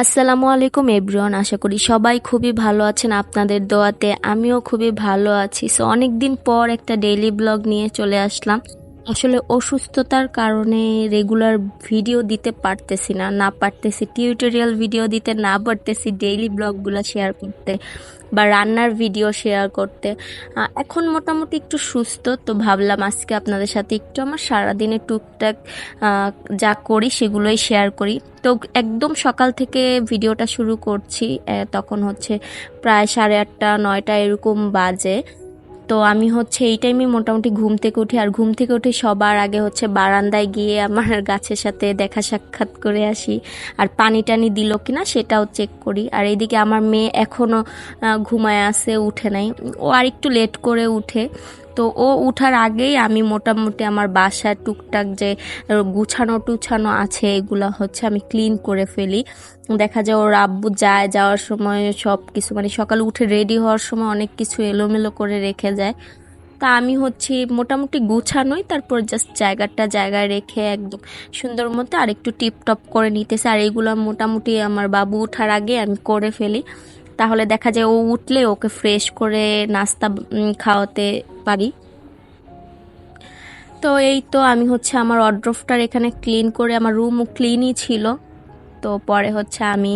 আসসালামু আলাইকুম, এভরিওয়ান। আশা করি সবাই খুবই ভালো আছেন আপনাদের দোয়াতে। আমিও খুবই ভালো আছি। সো অনেকদিন পর একটা ডেইলি ব্লগ নিয়ে চলে আসলাম। আসলে অসুস্থতার কারণে রেগুলার ভিডিও দিতে পারতেছি না না পারতেছি। টিউটোরিয়াল ভিডিও দিতে, না পারতেছি ডেইলি ব্লগগুলো শেয়ার করতে বা রান্নার ভিডিও শেয়ার করতে। এখন মোটামুটি একটু সুস্থ, তো ভাবলাম আজকে আপনাদের সাথে একটু আমার সারাদিনে টুকটাক যা করি সেগুলোই শেয়ার করি। তো একদম সকাল থেকে ভিডিওটা শুরু করছি তখন হচ্ছে প্রায় সাড়ে আটটা, নয়টা এরকম বাজে। তো আমি হচ্ছে এই টাইমে মোটামুটি ঘুম থেকে উঠি, আর ঘুম থেকে উঠে সবার আগে হচ্ছে বারান্দায় গিয়ে আমার গাছের সাথে দেখা সাক্ষাৎ করে আসি। আর পানি টানি দিল কিনা সেটাও চেক করি। আর এইদিকে আমার মেয়ে এখনও ঘুমায় আছে, উঠে নাই। ও আর একটু লেট করে উঠে। তো ও উঠার আগেই আমি মোটামুটি আমার বাসার টুকটাক যে গুছানো টুছানো আছে, এগুলো হচ্ছে আমি ক্লিন করে ফেলি। দেখা যায় ওর আব্বু যায়, যাওয়ার সময় সব কিছু মানে সকালে উঠে রেডি হওয়ার সময় অনেক কিছু এলোমেলো করে রেখে যায়। তা আমি হচ্ছে মোটামুটি গুছানোই, তারপর জাস্ট জায়গাটা জায়গায় রেখে একদম সুন্দর মতো আর একটু টিপটপ করে নিতেছে। আর এইগুলো মোটামুটি আমার বাবু ওঠার আগে আমি করে ফেলি। তাহলে দেখা যায় ও উঠলে ওকে ফ্রেশ করে নাস্তা খাওয়াতে পারি। তো এই তো আমি হচ্ছে আমার অড্রফটার এখানে ক্লিন করে আমার রুমও ক্লিনই ছিল। তো পরে হচ্ছে আমি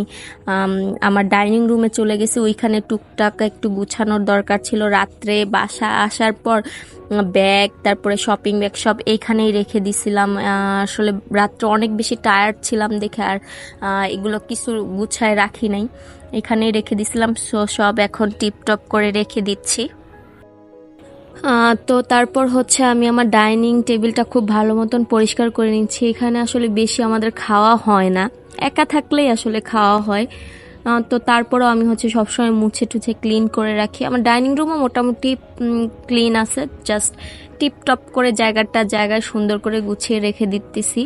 আমার ডাইনিং রুমে চলে গেছি। ওইখানে টুকটাক একটু গুছানোর দরকার ছিল। রাত্রে বাসা আসার পর ব্যাগ তারপরে শপিং ব্যাগ সব এইখানেই রেখে দিছিলাম। আসলে রাত্রে অনেক বেশি টায়ার্ড ছিলাম দেখে আর এগুলো কিছু গুছায় রাখি নাই। এখানেই রেখে দিছিলাম। সব এখন টিপটপ করে রেখে দিচ্ছি। তো তারপর হচ্ছে আমি আমার ডাইনিং টেবিলটা খুব ভালো মতন পরিষ্কার করে নিচ্ছি। এখানে আসলে বেশি আমাদের খাওয়া হয় না। একা থাকলেই আসলে খাওয়া হয়। তো তারপরও আমি হচ্ছে সবসময় মুছে টুছে ক্লিন করে রাখি। আমার ডাইনিং রুমও মোটামুটি ক্লিন আছে। জাস্ট টিপটপ করে জায়গাটা জায়গায় সুন্দর করে গুছিয়ে রেখে দিতেছি।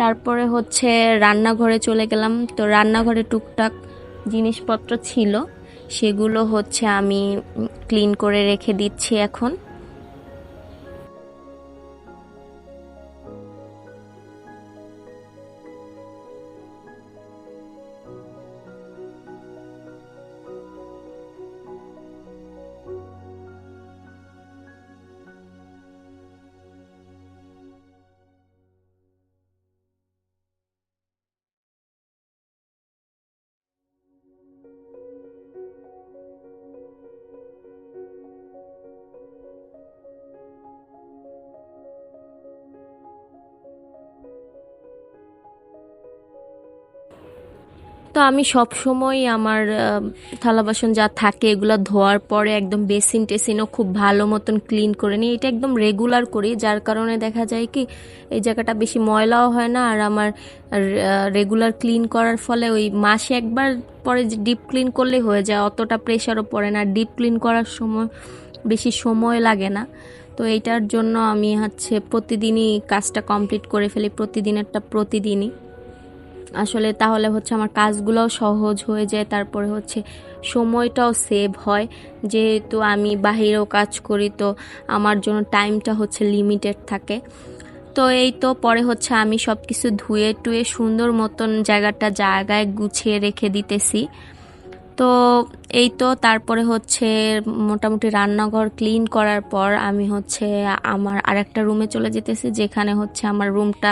তারপরে হচ্ছে রান্নাঘরে চলে গেলাম। তো রান্নাঘরে টুকটাক জিনিসপত্র ছিল। সেগুলো হচ্ছে আমি ক্লিন করে রেখে দিচ্ছি এখন। তো আমি সব সময় আমার থালা বাসন যা থাকে এগুলো ধোয়ার পরে একদম বেসিন টেসিনও খুব ভালো মতন ক্লিন করে নিই। এটা একদম রেগুলার করি, যার কারণে দেখা যায় কি, এই জায়গাটা বেশি ময়লাও হয় না, আর আমার রেগুলার ক্লিন করার ফলে ওই মাসে একবার পরে ডিপ ক্লিন করলেই হয়ে যায়, অতটা প্রেশারও পড়ে না। ডিপ ক্লিন করার সময় বেশি সময় লাগে না। তো এইটার জন্য আমি হচ্ছে প্রতিদিনই কাজটা কমপ্লিট করে ফেলি, প্রতিদিনেরটা প্রতিদিনই। আসলে তাহলে হচ্ছে আমার কাজগুলোও সহজ হয়ে যায়, তারপরে হচ্ছে সময়টাও সেভ হয়। যেহেতু আমি বাহিরেও কাজ করি, তো আমার জন্য টাইমটা হচ্ছে লিমিটেড থাকে। তো এই তো পরে হচ্ছে আমি সব কিছু ধুয়ে টুয়ে সুন্দর মতন জায়গাটা জায়গায় গুছিয়ে রেখে দিতেছি। তো এই তো তারপরে হচ্ছে মোটামুটি রান্নাঘর ক্লিন করার পর আমি হচ্ছে আমার আরেকটা রুমে চলে যেতেছি, যেখানে হচ্ছে আমার রুমটা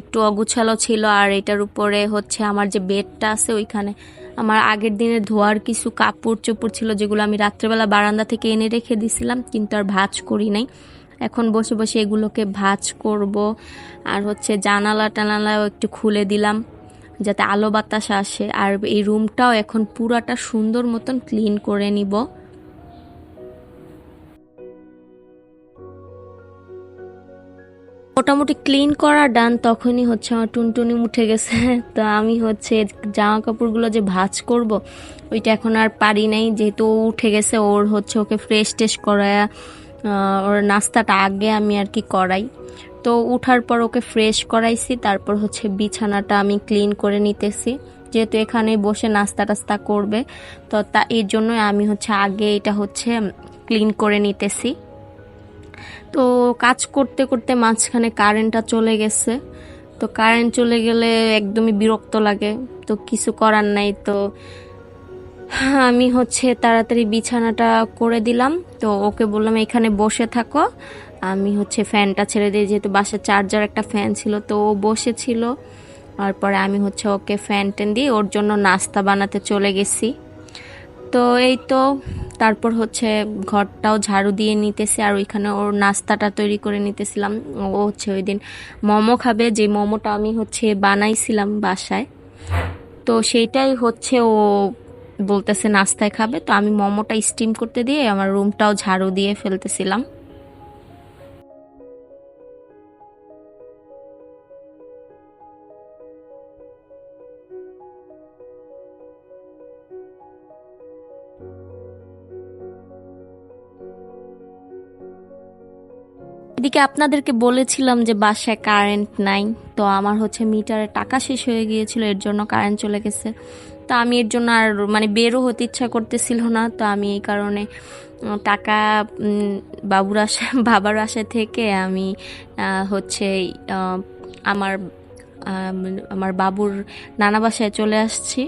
একটু অগুছালো ছিল আর এটার উপরে হচ্ছে আমার যে বেডটা আছে ওইখানে, আমার আগের দিনের ধোয়ার কিছু কাপড় চোপড় ছিল যেগুলো আমি রাত্রেবেলা বারান্দা থেকে এনে রেখে দিছিলাম, কিন্তু আর ভাজ করি নাই। এখন বসে বসে এগুলোকে ভাজ করব আর হচ্ছে জানালা টানালাও একটু খুলে দিলাম যাতে আলো বাতাস আসে। আর এই রুমটাও এখন পুরাটা সুন্দর মতন ক্লিন করে নিব। মোটামুটি ক্লিন করা ডান তখনই হচ্ছে আমার টুনটুনি উঠে গেছে। তো আমি হচ্ছে জামা কাপড়গুলো যে ভাজ করব, ওইটা এখন আর পারি নাই। যেহেতু উঠে গেছে, ওর হচ্ছে ওকে ফ্রেশ টেশ করা ওর নাস্তাটা আগে আমি আর কি করাই। তো উঠার পর ওকে ফ্রেশ করাইছি, তারপর হচ্ছে বিছানাটা আমি ক্লিন করে নিতেছি। যেহেতু এখানে বসে নাস্তা টাস্তা করবে, তো তা, এর জন্য আমি হচ্ছে আগে এটা হচ্ছে ক্লিন করে নিতেছি। তো কাজ করতে করতে মাঝখানে কারেন্টটা চলে গেছে। তো কারেন্ট চলে গেলে একদমই বিরক্ত লাগে। তো কিছু করার নাই, তো আমি হচ্ছে তাড়াতাড়ি বিছানাটা করে দিলাম। তো ওকে বললাম, এখানে বসে থাকো। আমি হচ্ছে ফ্যানটা ছেড়ে দিই, যেহেতু বাসার চার্জার একটা ফ্যান ছিল, তো ও বসেছিল। তারপরে আমি হচ্ছে ওকে ফ্যান টেন দিয়ে ওর জন্য নাস্তা বানাতে চলে গেছি। তো এই তো, তারপর হচ্ছে ঘরটাও ঝাড়ু দিয়ে নিতেছে আর ওইখানে ওর নাস্তাটা তৈরি করে নিতেছিলাম। ও হচ্ছে ওই দিন মোমো খাবে, যে মোমোটা আমি হচ্ছে বানাইছিলাম বাসায়। তো সেইটাই হচ্ছে ও বলতেছে, নাস্তায় খাবে? তো আমি মোমোটা স্টিম করতে দিয়ে আমার রুমটাও ঝাড়ু দিয়ে ফেলতেছিলাম। এদিকে আপনাদেরকে বলেছিলাম যে বাসায় কারেন্ট নাই। তো আমার হচ্ছে মিটারে টাকা শেষ হয়ে গিয়েছিল, এর জন্য কারেন্ট চলে গেছে। তো আমি এর জন্য আর মানে বেরও হতে ইচ্ছা করতেছিল না। তো আমি এই কারণে টাকা বাবুর আশা, বাবার আশা থেকে আমি হচ্ছে আমার আমার বাবুর নানা বাসায় চলে আসছি।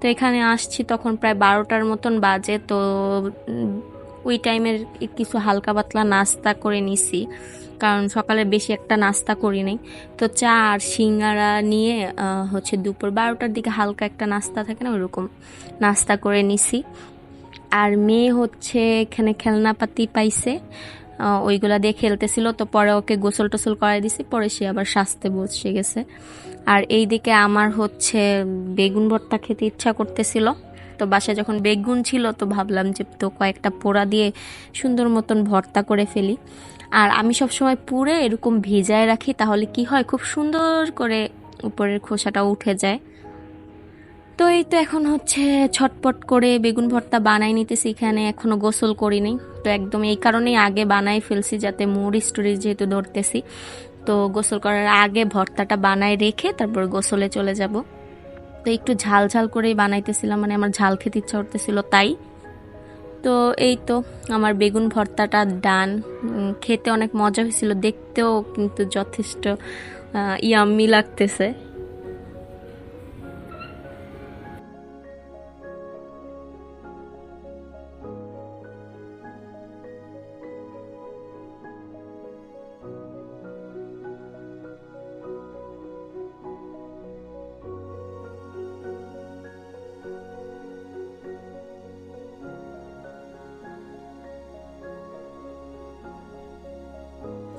তো এখানে আসছি তখন প্রায় বারোটার মতন বাজে। তো ওই টাইমের কিছু হালকা পাতলা নাস্তা করে নিছি, কারণ সকালে বেশি একটা নাস্তা করি নাই। তো চা আর সিঙ্গারা নিয়ে হচ্ছে দুপুর বারোটার দিকে হালকা একটা নাস্তা থাকে না ওরকম নাস্তা করে নিছি। আর মেয়ে হচ্ছে এখানে খেলনাপাতি পাইছে ওইগুলা দিয়ে খেলতেছিল, তো পরে ওকে গোসল টোসল করাই দিছি, পরে সে আবার স্বাস্থ্যে বসে গেছে। আর এই দিকে আমার হচ্ছে বেগুন ভর্তা খেতে ইচ্ছা করতেছিল। তো বাসায় যখন বেগুন ছিল, তো ভাবলাম যে তো কয়েকটা পোড়া দিয়ে সুন্দর মতন ভর্তা করে ফেলি। আর আমি সব সময় পুড়ে এরকম ভিজায় রাখি, তাহলে কি হয়? খুব সুন্দর করে উপরের খোসাটা উঠে যায়। তো এই তো এখন হচ্ছে ছটপট করে বেগুন ভর্তা বানাই নিতেছি, এখানে এখনও গোসল করিনি। তো একদম এই কারণেই আগে বানাই ফেলছি, যাতে মুড়ি স্টোরি যেহেতু ধরতেছি। তো গোসল করার আগে ভর্তাটা বানায় রেখে তারপর গোসলে চলে যাব। তো একটু ঝাল ঝাল করেই বানাইতেছিলাম মানে আমার ঝাল খেতে ইচ্ছা করতেছিল তাই। তো এই তো আমার বেগুন ভর্তাটা ডান। খেতে অনেক মজা হয়েছিল, দেখতেও কিন্তু যথেষ্ট ইয়াম্মি লাগতেছে।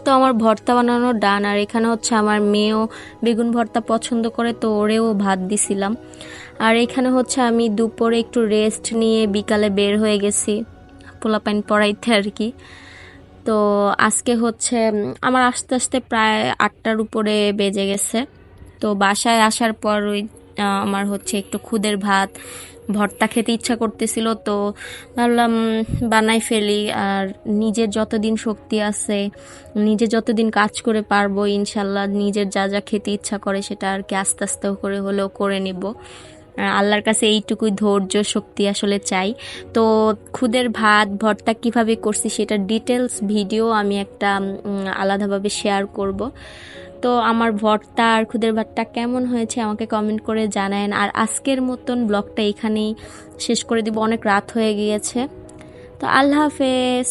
তো আমার ভর্তা বানানো ডান আর এখানে হচ্ছে আমার মেয়েও বেগুন ভর্তা পছন্দ করে, তো ওরেও ভাত দিছিলাম। আর এখানে হচ্ছে আমি দুপুরে একটু রেস্ট নিয়ে বিকালে বের হয়ে গেছি, পোলাপাইন পড়াইতে আর কি। তো আজকে হচ্ছে আমার আস্তে আস্তে প্রায় আটটার উপরে বেজে গেছে। তো বাসায় আসার পর ওই আমার হচ্ছে একটু খুদের ভাত, ভর্তা খেতে ইচ্ছা করতেছিল, তো ভাবলাম বানাই ফেলি, আর নিজের যতদিন শক্তি আছে, নিজে যতদিন কাজ করে পারব, ইনশাল্লাহ নিজের যা যা খেতে ইচ্ছা করে সেটা আর কি আস্তে আস্তে করে হলেও করে নিব। আল্লাহর কাছে এইটুকুই ধৈর্য শক্তি আসলে চাই। তো খুদের ভাত, ভর্তা কীভাবে করছি সেটার ডিটেলস ভিডিও আমি একটা আলাদাভাবে শেয়ার করব। তো আমার ভর্তা আর খুদের ভাতটা কেমন হয়েছে আমাকে কমেন্ট করে জানায়েন। আর আজকের মতন ব্লগটা এখানেই শেষ করে দিব, অনেক রাত হয়ে গিয়েছে। তো আল্লাহ হাফেজ।